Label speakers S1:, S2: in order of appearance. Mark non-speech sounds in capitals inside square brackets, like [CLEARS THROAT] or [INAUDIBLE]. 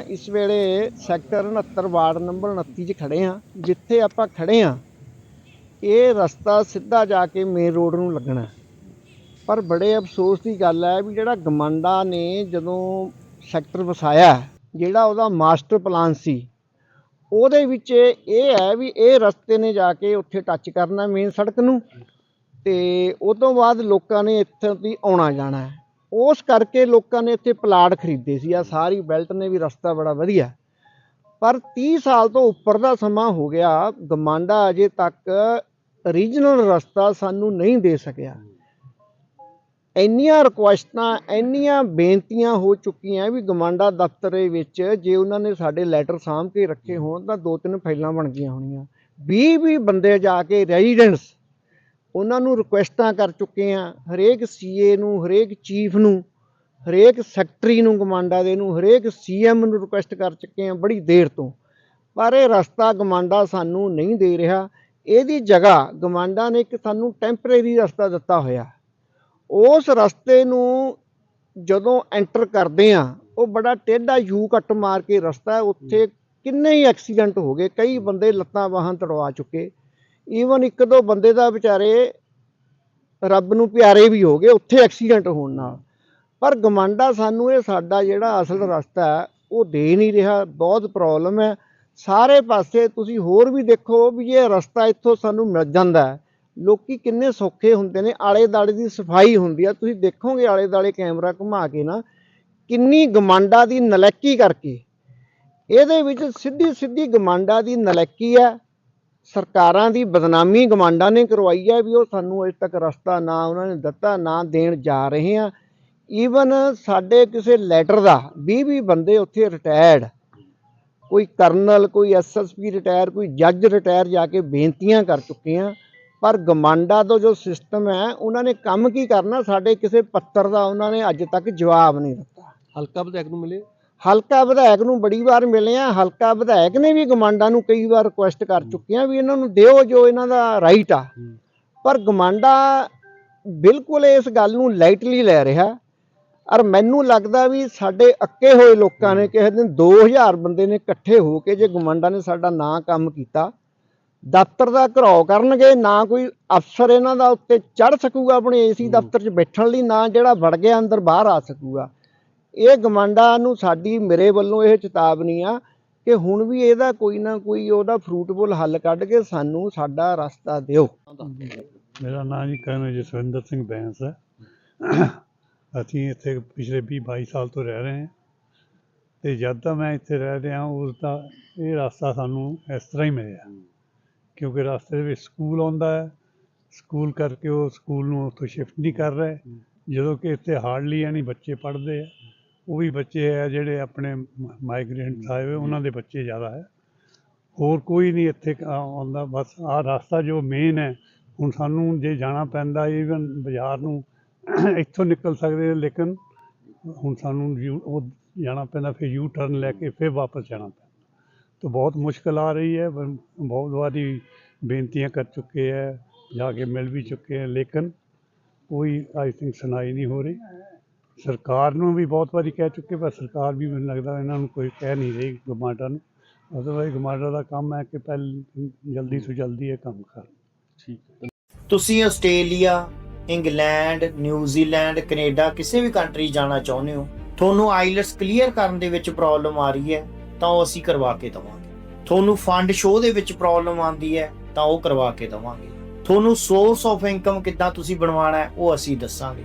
S1: ਇਸ ਵੇਲੇ sector 69 ward number 29 'ਚ ਖੜੇ ਆ ਜਿੱਥੇ ਆਪਾਂ ਖੜੇ ਆ ਇਹ ਰਸਤਾ ਸਿੱਧਾ ਜਾ ਕੇ ਮੇਨ ਰੋਡ ਨੂੰ ਲੱਗਣਾ ਪਰ ਬੜੇ ਅਫਸੋਸ ਦੀ ਗੱਲ ਹੈ ਵੀ ਜਿਹੜਾ ਗਮੰਡਾ ਨੇ ਜਦੋਂ ਸੈਕਟਰ ਵਸਾਇਆ ਜਿਹੜਾ ਉਹਦਾ ਮਾਸਟਰ ਪਲਾਨ ਸੀ, ਉਹਦੇ ਵਿੱਚ ਇਹ ਹੈ ਵੀ ਇਹ ਰਸਤੇ ਨੇ ਜਾ ਕੇ ਉੱਥੇ ਟੱਚ ਕਰਨਾ ਮੇਨ ਸੜਕ ਨੂੰ ਤੇ ਉਹ ਤੋਂ ਬਾਅਦ ਲੋਕਾਂ ਨੇ ਇੱਥੇ ਦੀ ਆਉਣਾ ਜਾਣਾ ਉਸ ਕਰਕੇ ਲੋਕਾਂ ਨੇ ਇੱਥੇ ਪਲਾਟ ਖਰੀਦੇ ਸੀ। ਆ ਸਾਰੀ ਬੈਲਟ ਨੇ ਵੀ ਰਸਤਾ ਬੜਾ ਵਧੀਆ। ਪਰ 30 ਸਾਲ ਤੋਂ ਉੱਪਰ ਦਾ ਸਮਾਂ ਹੋ ਗਿਆ। ਗਮਾਂਡਾ ਅਜੇ ਤੱਕ ਰੀਜਨਲ ਰਸਤਾ ਸਾਨੂੰ ਨਹੀਂ ਦੇ ਸਕਿਆ। ਇੰਨੀਆਂ ਰਿਕੁਐਸਟਾਂ, ਇੰਨੀਆਂ ਬੇਨਤੀਆਂ ਹੋ ਚੁੱਕੀਆਂ ਵੀ ਗਮਾਂਡਾ ਦਫ਼ਤਰ ਦੇ ਵਿੱਚ ਜੇ ਉਹਨਾਂ ਨੇ ਸਾਡੇ ਲੈਟਰ ਸਾਂਭ ਕੇ ਰੱਖੇ ਹੋਣ ਤਾਂ ਦੋ ਤਿੰਨ ਫਾਈਲਾਂ ਬਣ ਗਈਆਂ ਹੋਣੀਆਂ। 20 ਵੀ ਬੰਦੇ ਜਾ ਕੇ ਰੈਜ਼ੀਡੈਂਟਸ ਉਹਨਾਂ ਨੂੰ ਰਿਕੁਐਸਟਾਂ ਕਰ ਚੁੱਕੇ ਆ ਹਰੇਕ ਸੀਏ ਨੂੰ ਹਰੇਕ ਚੀਫ ਨੂੰ ਹਰੇਕ ਸੈਕਟਰੀ ਨੂੰ ਕਮਾਂਡਾ ਦੇ ਨੂੰ ਹਰੇਕ ਸੀਐਮ ਨੂੰ ਰਿਕੁਐਸਟ ਕਰ ਚੁੱਕੇ ਆ ਬੜੀ ਦੇਰ ਤੋਂ। ਪਰ ਇਹ ਰਸਤਾ ਗਮਾਂਡਾ ਸਾਨੂੰ ਨਹੀਂ ਦੇ ਰਿਹਾ। ਇਹਦੀ ਜਗ੍ਹਾ ਗਮਾਂਡਾ ਨੇ ਇੱਕ ਸਾਨੂੰ ਟੈਂਪਰੇਰੀ ਰਸਤਾ ਦਿੱਤਾ ਹੋਇਆ। ਉਸ ਰਸਤੇ ਨੂੰ ਜਦੋਂ ਐਂਟਰ ਕਰਦੇ ਆ ਉਹ ਬੜਾ ਟੇਢਾ ਯੂ ਕੱਟ ਮਾਰ ਕੇ ਰਸਤਾ ਹੈ, ਉੱਥੇ ਕਿੰਨੇ ਹੀ ਐਕਸੀਡੈਂਟ ਹੋ ਗਏ ਕਈ ਬੰਦੇ ਲੱਤਾਂ ਬਾਹਾਂ ਤੜਵਾ ਚੁੱਕੇ। ਈਵਨ ਇੱਕ ਦੋ ਬੰਦੇ ਦਾ ਵਿਚਾਰੇ ਰੱਬ ਨੂੰ ਪਿਆਰੇ ਵੀ ਹੋ ਗਏ, ਉੱਥੇ ਐਕਸੀਡੈਂਟ ਹੋਣ ਨਾਲ। ਪਰ ਗਮਾਂਡਾ ਸਾਨੂੰ ਇਹ ਸਾਡਾ ਜਿਹੜਾ ਅਸਲ ਰਸਤਾ ਹੈ, ਉਹ ਦੇ ਨਹੀਂ ਰਿਹਾ। ਬਹੁਤ ਪ੍ਰੋਬਲਮ ਹੈ। ਸਾਰੇ ਪਾਸੇ ਤੁਸੀਂ ਹੋਰ ਵੀ ਦੇਖੋ ਵੀ ਇਹ ਰਸਤਾ ਇੱਥੋਂ ਸਾਨੂੰ ਮਿਲ ਜਾਂਦਾ ਹੈ। ਲੋਕੀ ਕਿੰਨੇ ਸੌਖੇ ਹੁੰਦੇ ਨੇ। ਆਲੇ ਦਾਲੇ ਦੀ ਸਫ਼ਾਈ ਹੁੰਦੀ ਆ ਤੁਸੀਂ ਦੇਖੋਗੇ ਆਲੇ ਦਾਲੇ ਕੈਮਰਾ ਘੁਮਾ ਕੇ ਨਾ, ਕਿੰਨੀ ਗਮਾਂਡਾ ਦੀ ਨਲੈਕੀ ਕਰਕੇ। ਇਹਦੇ ਵਿੱਚ ਸਿੱਧੀ ਸਿੱਧੀ ਗਮਾਂਡਾ ਦੀ ਨਲੈਕੀ ਹੈ। ਸਰਕਾਰਾਂ ਦੀ ਬਦਨਾਮੀ ਗਮਾਂਡਾ ਨੇ ਕਰਵਾਈ ਹੈ ਵੀ ਉਹ ਸਾਨੂੰ ਅਜੇ ਤੱਕ ਰਸਤਾ ਨਾ ਉਹਨਾਂ ਨੇ ਦਿੱਤਾ, ਨਾ ਦੇਣ ਜਾ ਰਹੇ ਆ। ਈਵਨ ਸਾਡੇ ਕਿਸੇ ਲੈਟਰ ਦਾ 20 20 ਬੰਦੇ ਉੱਥੇ ਰਿਟਾਇਰਡ ਕੋਈ ਕਰਨਲ, ਕੋਈ ਐਸਐਸਪੀ ਰਿਟਾਇਰ ਕੋਈ ਜੱਜ ਰਿਟਾਇਰ ਜਾ ਕੇ ਬੇਨਤੀਆਂ ਕਰ ਚੁੱਕੇ ਆ। ਪਰ ਗਮਾਂਡਾ ਦਾ ਜੋ ਸਿਸਟਮ ਹੈ, ਉਹਨਾਂ ਨੇ ਕੰਮ ਕੀ ਕਰਨਾ? ਸਾਡੇ ਕਿਸੇ ਪੱਤਰ ਦਾ ਉਹਨਾਂ ਨੇ ਅੱਜ ਤੱਕ ਜਵਾਬ ਨਹੀਂ ਦਿੱਤਾ।
S2: ਹਲਕਾ ਵਿਧਾਇਕ ਨੂੰ ਮਿਲੇ।
S1: ਹਲਕਾ ਵਿਧਾਇਕ ਨੂੰ ਬੜੀ ਵਾਰ ਮਿਲੇ ਆ ਹਲਕਾ ਵਿਧਾਇਕ ਨੇ ਵੀ ਗਮਾਂਡਾ ਨੂੰ ਕਈ ਵਾਰ ਰਿਕੁਐਸਟ ਕਰ ਚੁੱਕੇ ਆ ਵੀ ਇਹਨਾਂ ਨੂੰ ਦਿਓ ਜੋ ਇਹਨਾਂ ਦਾ ਰਾਈਟ ਆ। ਪਰ ਗਮਾਂਡਾ ਬਿਲਕੁਲ ਇਸ ਗੱਲ ਨੂੰ ਲਾਈਟਲੀ ਲੈ ਰਿਹਾ ਔਰ ਮੈਨੂੰ ਲੱਗਦਾ ਵੀ ਸਾਡੇ ਅੱਕੇ ਹੋਏ ਲੋਕਾਂ ਨੇ ਕਿਸੇ ਦਿਨ 2000 ਬੰਦੇ ਨੇ ਇਕੱਠੇ ਹੋ ਕੇ ਜੇ ਗਮਾਂਡਾ ਨੇ ਸਾਡਾ ਨਾਂ ਕੰਮ ਕੀਤਾ ਦਫ਼ਤਰ ਦਾ ਘਰਾਓ ਕਰਨਗੇ ਨਾ ਕੋਈ ਅਫਸਰ ਇਹਨਾਂ ਦਾ ਉੱਤੇ ਚੜ ਸਕੂਗਾ ਆਪਣੇ ਏਸੀ ਦਫ਼ਤਰ 'ਚ ਬੈਠਣ ਲਈ ਨਾ ਜਿਹੜਾ ਵੜ ਗਿਆ ਅੰਦਰ ਬਾਹਰ ਆ ਸਕੂਗਾ। ਇਹ ਗਮਾਂਡਾ ਨੂੰ ਸਾਡੀ, ਮੇਰੇ ਵੱਲੋਂ ਇਹ ਚੇਤਾਵਨੀ ਆ ਕਿ ਹੁਣ ਵੀ ਇਹਦਾ ਕੋਈ ਨਾ ਕੋਈ ਉਹਦਾ ਫਰੂਟਫੁਲ ਹੱਲ ਕੱਢ ਕੇ ਸਾਨੂੰ ਸਾਡਾ ਰਸਤਾ ਦਿਓ।
S3: ਮੇਰਾ ਨਾਮ ਜੀ ਕਰਨ ਜਸਵਿੰਦਰ ਸਿੰਘ ਬੈਂਸ ਹੈ। ਅਸੀਂ ਇੱਥੇ ਪਿਛਲੇ 20 22 ਸਾਲ ਤੋਂ ਰਹਿ ਰਹੇ ਹਾਂ ਤੇ ਜਦ ਦਾ ਮੈਂ ਇੱਥੇ ਰਹਿ ਰਿਹਾ, ਉਸ ਦਾ ਇਹ ਰਸਤਾ ਸਾਨੂੰ ਇਸ ਤਰ੍ਹਾਂ ਹੀ ਮਿਲਿਆ। ਕਿਉਂਕਿ ਰਸਤੇ ਦੇ ਵਿੱਚ ਸਕੂਲ ਆਉਂਦਾ ਹੈ, ਸਕੂਲ ਕਰਕੇ ਉਹ ਸਕੂਲ ਨੂੰ ਉੱਥੋਂ ਸ਼ਿਫਟ ਨਹੀਂ ਕਰ ਰਹੇ। ਜਦੋਂ ਕਿ ਇੱਥੇ ਹਾਰਡਲੀ ਯਾਨੀ ਬੱਚੇ ਪੜ੍ਹਦੇ ਆ। ਉਹ ਵੀ ਬੱਚੇ ਆ ਜਿਹੜੇ ਆਪਣੇ ਮਾਈਗ੍ਰੇਂਟ ਆਏ ਹੋਏ, ਉਹਨਾਂ ਦੇ ਬੱਚੇ ਜ਼ਿਆਦਾ ਹੈ। ਹੋਰ ਕੋਈ ਨਹੀਂ ਇੱਥੇ ਆਉਂਦਾ। ਬਸ ਆਹ ਰਸਤਾ ਜੋ ਮੇਨ ਹੈ, ਹੁਣ ਸਾਨੂੰ ਜੇ ਜਾਣਾ ਪੈਂਦਾ ਈਵਨ ਬਾਜ਼ਾਰ ਨੂੰ [CLEARS THROAT] ਇੱਥੋਂ ਨਿਕਲ ਸਕਦੇ ਲੇਕਿਨ ਹੁਣ ਸਾਨੂੰ ਯੂ ਉਹ ਜਾਣਾ ਪੈਂਦਾ, ਫਿਰ ਯੂ ਟਰਨ ਲੈ ਕੇ ਫਿਰ ਵਾਪਸ ਜਾਣਾ ਪੈਂਦਾ। ਤਾਂ ਬਹੁਤ ਮੁਸ਼ਕਲ ਆ ਰਹੀ ਹੈ ਬਹੁਤ ਵਾਰੀ ਬੇਨਤੀਆਂ ਕਰ ਚੁੱਕੇ ਹੈ, ਜਾ ਕੇ ਮਿਲ ਵੀ ਚੁੱਕੇ ਹੈ, ਲੇਕਿਨ ਕੋਈ ਆਈ ਥਿੰਕ ਸੁਣਾਈ ਨਹੀਂ ਹੋ ਰਹੀ। ਸਰਕਾਰ ਨੂੰ ਵੀ ਬਹੁਤ ਵਾਰੀ ਕਹਿ ਚੁੱਕੇ, ਪਰ ਸਰਕਾਰ ਵੀ ਮੈਨੂੰ ਲੱਗਦਾ ਇਹਨਾਂ ਨੂੰ ਕੋਈ ਕਹਿ ਨਹੀਂ ਰਹੀ ਗਮਾਡਾ ਨੂੰ। ਅਦਰਵਾਈਜ਼ ਗਮਾਡਾ ਦਾ ਕੰਮ ਹੈ ਕਿ ਪਹਿਲ, ਜਲਦੀ ਤੋਂ ਜਲਦੀ ਇਹ ਕੰਮ ਕਰ।
S4: ਤੁਸੀਂ ਆਸਟ੍ਰੇਲੀਆ, ਇੰਗਲੈਂਡ, ਨਿਊਜ਼ੀਲੈਂਡ, ਕੈਨੇਡਾ ਕਿਸੇ ਵੀ ਕੰਟਰੀ ਜਾਣਾ ਚਾਹੁੰਦੇ ਹੋ, ਤੁਹਾਨੂੰ ਆਈਲਟਸ ਕਲੀਅਰ ਕਰਨ ਦੇ ਵਿੱਚ ਪ੍ਰੋਬਲਮ ਆ ਰਹੀ ਹੈ, ਤਾਂ ਉਹ ਅਸੀਂ ਕਰਵਾ ਕੇ ਦਵਾਂਗੇ। ਤੁਹਾਨੂੰ ਫੰਡ ਸ਼ੋਅ ਦੇ ਵਿੱਚ ਪ੍ਰੋਬਲਮ ਆਉਂਦੀ ਹੈ, ਤਾਂ ਉਹ ਕਰਵਾ ਕੇ ਦਵਾਂਗੇ। ਤੁਹਾਨੂੰ ਸੋਰਸ ਆਫ ਇਨਕਮ ਕਿੱਦਾਂ ਤੁਸੀਂ ਬਣਵਾਉਣਾ ਹੈ, ਉਹ ਅਸੀਂ ਦੱਸਾਂਗੇ।